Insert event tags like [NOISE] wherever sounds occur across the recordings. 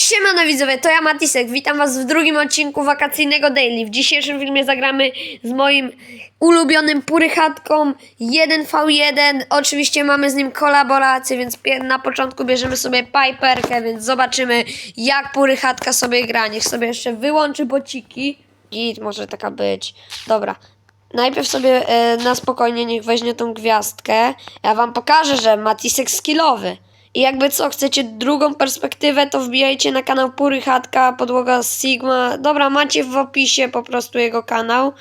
Siemano widzowie, to ja Matisek, witam was w drugim odcinku wakacyjnego Daily. W dzisiejszym filmie zagramy z moim ulubionym purychatką 1v1. Oczywiście mamy z nim kolaborację, więc na początku bierzemy sobie Piperkę, więc zobaczymy jak purychatka sobie gra. Niech sobie jeszcze wyłączy bociki. Git, może taka być. Dobra. Najpierw sobie e, na spokojnie niech weźmie tą gwiazdkę. Ja wam pokażę, że Matisek skillowy. I jakby co, chcecie drugą perspektywę, to wbijajcie na kanał Pury Chatka, podłoga Sigma. Dobra, macie w opisie po prostu jego kanał.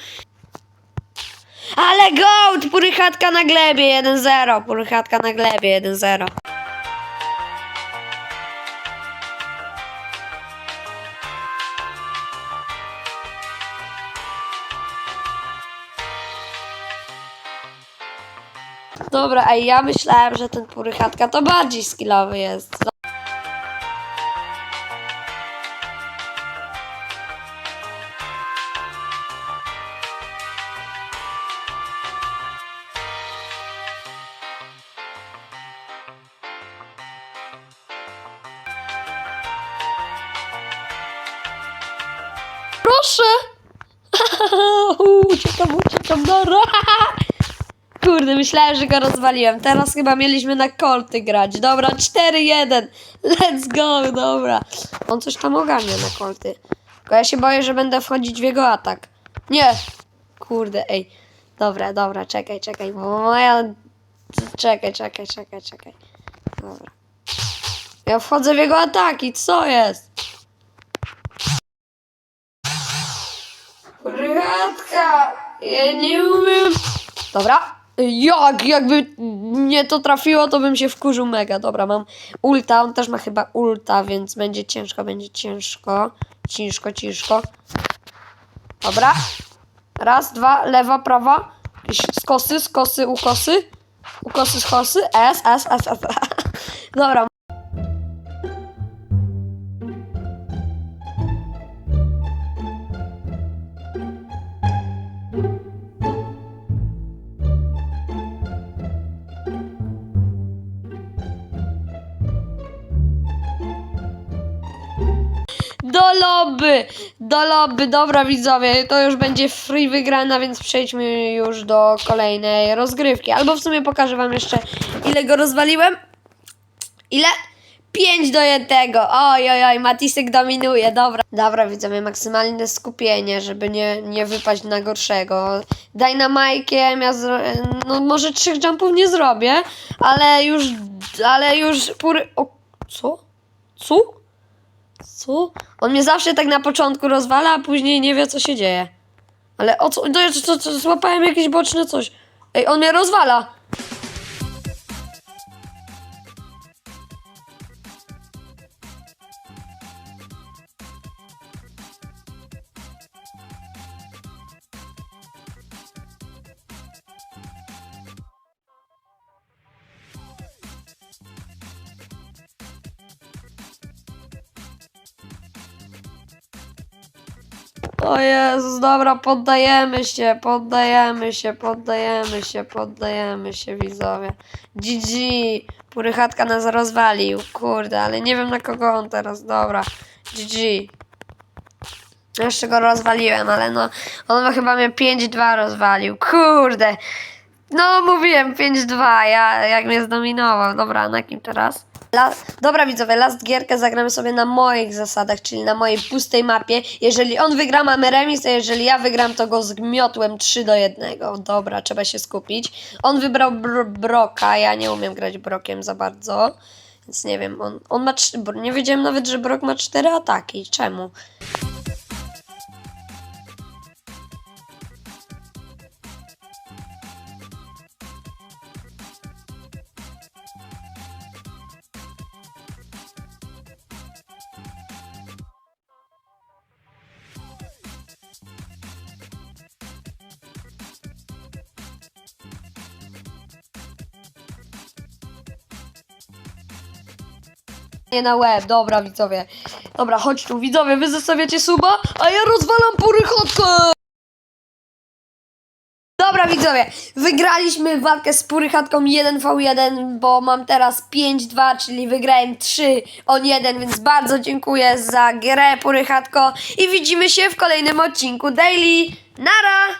Ale gold! Pury Chatka na glebie 1-0. Pury Chatka na glebie 1-0. Dobra, a ja myślałem, że ten Purychatka to bardziej skillowy jest. Proszę! [LAUGHS] uciekam, uciekam, dobra! [LAUGHS] Kurde, myślałem, że go rozwaliłem. Teraz chyba mieliśmy na kolty grać. Dobra, 4-1. Let's go, dobra. On coś tam ogarnia na kolty. Tylko ja się boję, że będę wchodzić w jego atak. Nie! Kurde, ej. Dobra, dobra, czekaj, czekaj. Bo moja... Czekaj, czekaj, czekaj, czekaj. Dobra. Ja wchodzę w jego ataki, co jest? Radka! Ja nie umiem. Dobra. Jak, jakby mnie to trafiło, to bym się wkurzył mega. Dobra, mam ulta, on też ma chyba ulta, więc będzie ciężko, będzie ciężko. Ciężko, ciężko. Dobra. Raz, dwa, lewa, prawa. Skosy, skosy, ukosy. Ukosy, skosy. S, S, S, S. [LAUGHS] Dobra. Lobby! Do lobby, dobra widzowie, to już będzie free wygrana, więc przejdźmy już do kolejnej rozgrywki. Albo w sumie pokażę wam jeszcze, ile go rozwaliłem. Ile? 5 do 1. Oj, oj, oj, Matisek dominuje, dobra. Dobra, widzowie, maksymalne skupienie, żeby nie, nie wypaść na gorszego. Daj na Majkiem, ja no może trzech jumpów nie zrobię, ale już, ale już pury... O, co? Co? Co? On mnie zawsze tak na początku rozwala, a później nie wie, co się dzieje. Ale o co? No, ja co, co, złapałem jakieś boczne coś. Ej, on mnie rozwala! O Jezus, dobra, poddajemy się, poddajemy się, poddajemy się, poddajemy się, widzowie. GG, Purychatka nas rozwalił, kurde, ale nie wiem na kogo on teraz, dobra. GG. Jeszcze go rozwaliłem, ale no, on chyba mnie 5-2 rozwalił, kurde. No, mówiłem 5-2, ja, jak mnie zdominował. Dobra, na kim teraz? La Dobra widzowie, last gierkę zagramy sobie na moich zasadach, czyli na mojej pustej mapie. Jeżeli on wygra, mamy remis, a jeżeli ja wygram, to go zmiotłem 3 do 1. Dobra, trzeba się skupić. On wybrał br Broka, ja nie umiem grać Brokiem za bardzo, więc nie wiem, on, on ma... Nie wiedziałem nawet, że Brok ma 4 ataki. Czemu? Nie na łeb, dobra widzowie. Dobra, chodź tu widzowie, wy zostawiacie suba, a ja rozwalam purychotkę! Dobra widzowie, wygraliśmy walkę z Purychatką 1v1, bo mam teraz 5-2, czyli wygrałem 3 on 1, więc bardzo dziękuję za grę Purychatko i widzimy się w kolejnym odcinku Daily. Nara!